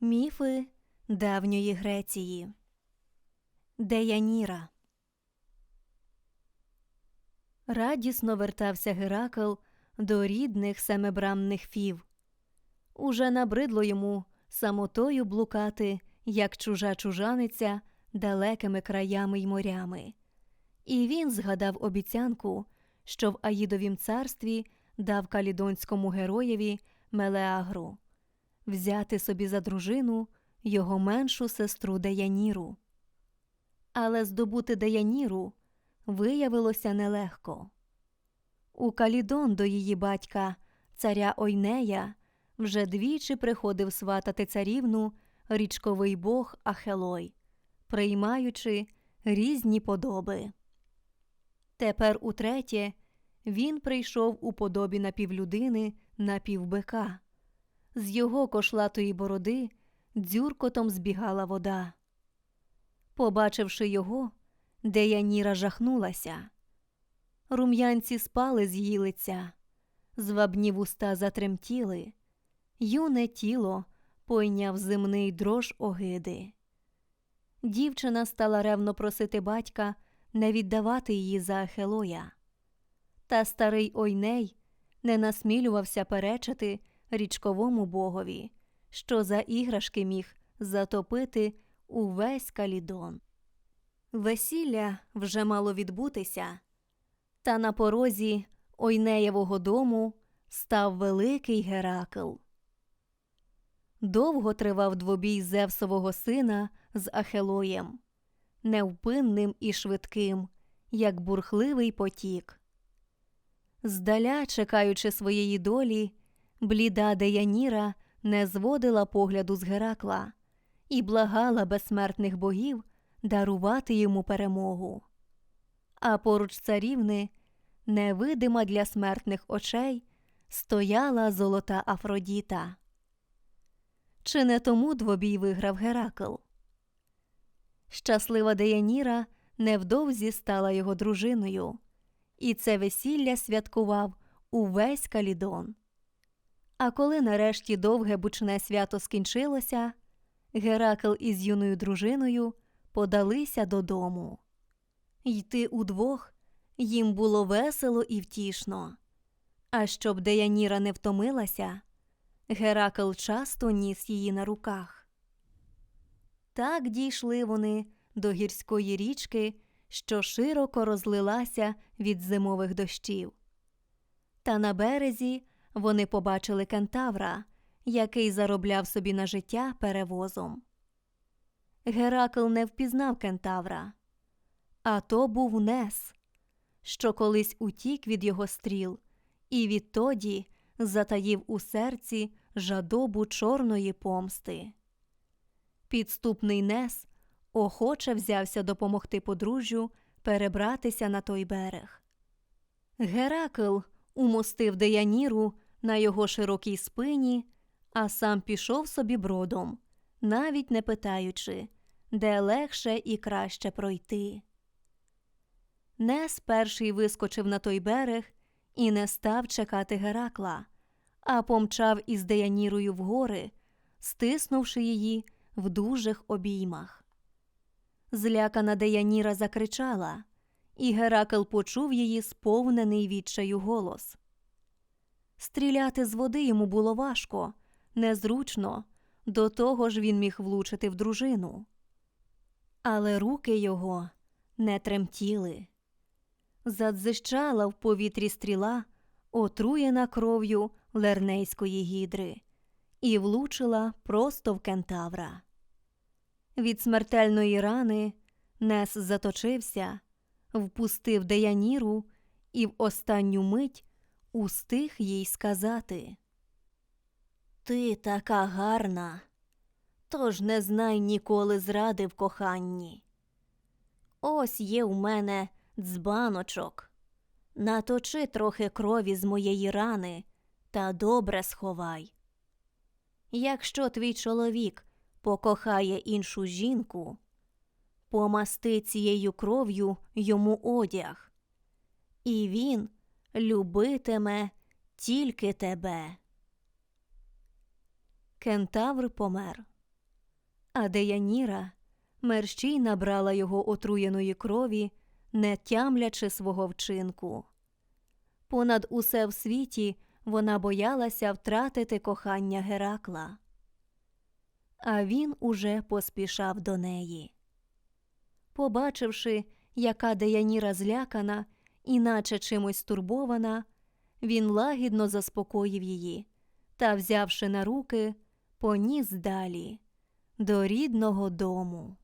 Міфи давньої Греції. Деяніра. Радісно вертався Геракл до рідних семибрамних фів. Уже набридло йому самотою блукати, як чужа чужаниця, далекими краями й морями. І він згадав обіцянку, що в Аїдовім царстві дав калідонському героєві Мелеагру взяти собі за дружину його меншу сестру Деяніру. Але здобути Деяніру виявилося нелегко. У Калідон до її батька, царя Ойнея, вже двічі приходив сватати царівну річковий бог Ахелой, приймаючи різні подоби. Тепер утретє він прийшов у подобі напівлюдини напівбика. З його кошлатої бороди дзюркотом збігала вода. Побачивши його, Деяніра жахнулася. Рум'янці спали з її лиця, звабні вуста затремтіли, юне тіло пойняв земний дрож огиди. Дівчина стала ревно просити батька не віддавати її за Ахелоя. Та старий Ойней не насмілювався перечити річковому богові, що за іграшки міг затопити увесь калідон. Весілля вже мало відбутися, та на порозі Ойнеєвого дому став великий Геракл. Довго тривав двобій Зевсового сина з Ахелоєм, невпинним і швидким, як бурхливий потік. Здаля, чекаючи своєї долі, бліда Деяніра не зводила погляду з Геракла і благала безсмертних богів дарувати йому перемогу. А поруч царівни, невидима для смертних очей, стояла золота Афродіта. Чи не тому двобій виграв Геракл? Щаслива Деяніра невдовзі стала його дружиною, і це весілля святкував увесь Калідон. А коли нарешті довге бучне свято скінчилося, Геракл із юною дружиною подалися додому. Йти удвох їм було весело і втішно. А щоб Деяніра не втомилася, Геракл часто ніс її на руках. Так дійшли вони до гірської річки, що широко розлилася від зимових дощів. Та на березі вони побачили кентавра, який заробляв собі на життя перевозом. Геракл не впізнав кентавра, а то був Нес, що колись утік від його стріл, і відтоді затаїв у серці жадобу чорної помсти. Підступний Нес охоче взявся допомогти подружжю перебратися на той берег. Геракл умостив Деяніру на його широкій спині, а сам пішов собі бродом, навіть не питаючи, де легше і краще пройти. Нес перший вискочив на той берег і не став чекати Геракла, а помчав із Деянірою в гори, стиснувши її в дужих обіймах. Злякана Деяніра закричала, і Геракл почув її сповнений відчаю голос. Стріляти з води йому було важко, незручно, до того ж він міг влучити в дружину. Але руки його не тремтіли. Задзищала в повітрі стріла, отруєна кров'ю лернейської гідри, і влучила просто в кентавра. Від смертельної рани Нес заточився, впустив Деяніру і в останню мить устиг їй сказати Ти така гарна, тож не знай ніколи зради в коханні. Ось є у мене дзбаночок. Наточи трохи крові з моєї рани та добре сховай. Якщо твій чоловік покохає іншу жінку, помасти цією кров'ю йому одяг, і він любитиме тільки тебе. Кентавр помер. А Деяніра мерщій набрала його отруєної крові, не тямлячи свого вчинку. Понад усе в світі вона боялася втратити кохання Геракла. А він уже поспішав до неї. Побачивши, яка Деяніра злякана, іначе чимось стурбована, він лагідно заспокоїв її та, взявши на руки, поніс далі до рідного дому.